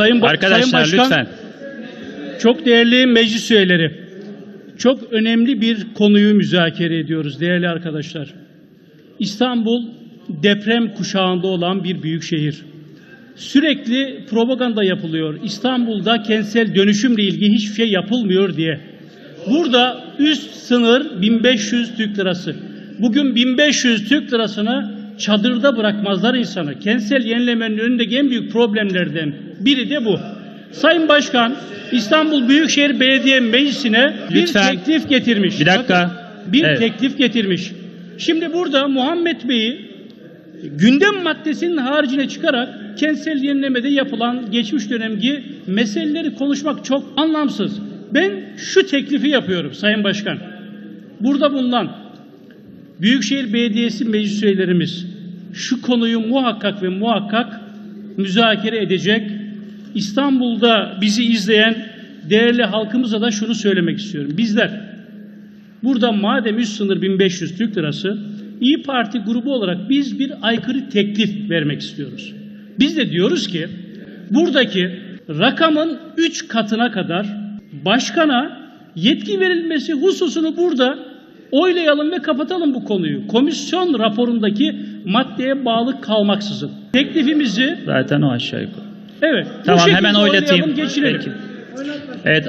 Sayın, Ba- Arkadaşlar Sayın Başkan, lütfen. çok değerli meclis üyeleri, çok önemli bir konuyu müzakere ediyoruz değerli arkadaşlar. İstanbul deprem kuşağında olan bir büyük şehir. Sürekli propaganda yapılıyor. İstanbul'da kentsel dönüşümle ilgili hiçbir şey yapılmıyor diye. Burada üst sınır 1500 Türk lirası. Bugün 1500 Türk lirasını çadırda bırakmazlar insanı. Kentsel yenilemenin önündeki en büyük problemlerden biri de bu. Sayın Başkan, İstanbul Büyükşehir Belediye Meclisi'ne bir Lütfen. teklif getirmiş. Bir dakika. Bakın, bir Evet. teklif getirmiş. Şimdi burada Muhammed Bey'i gündem maddesinin haricine çıkarak kentsel yenilemede yapılan geçmiş dönemki meseleleri konuşmak çok anlamsız. Ben şu teklifi yapıyorum Sayın Başkan. Burada bulunan Büyükşehir Belediyesi meclis üyelerimiz şu konuyu muhakkak ve muhakkak müzakere edecek. İstanbul'da bizi izleyen değerli halkımıza da şunu söylemek istiyorum. Bizler Burada madem üst sınır 1500 Türk lirası, İyi Parti grubu olarak biz bir aykırı teklif vermek istiyoruz. Biz de diyoruz ki buradaki rakamın 3 katına kadar başkana yetki verilmesi hususunu burada oylayalım ve kapatalım bu konuyu. Komisyon raporundaki maddeye bağlı kalmaksızın. Teklifimizi Zaten o aşağı yukarı. evet Tamam hemen oylatayım. geçirelim. Peki. Evet.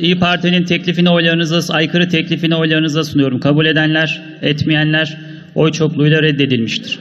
İyi Parti'nin teklifini oylarınıza, aykırı teklifini oylarınıza sunuyorum. Kabul edenler, etmeyenler oy çokluğuyla reddedilmiştir.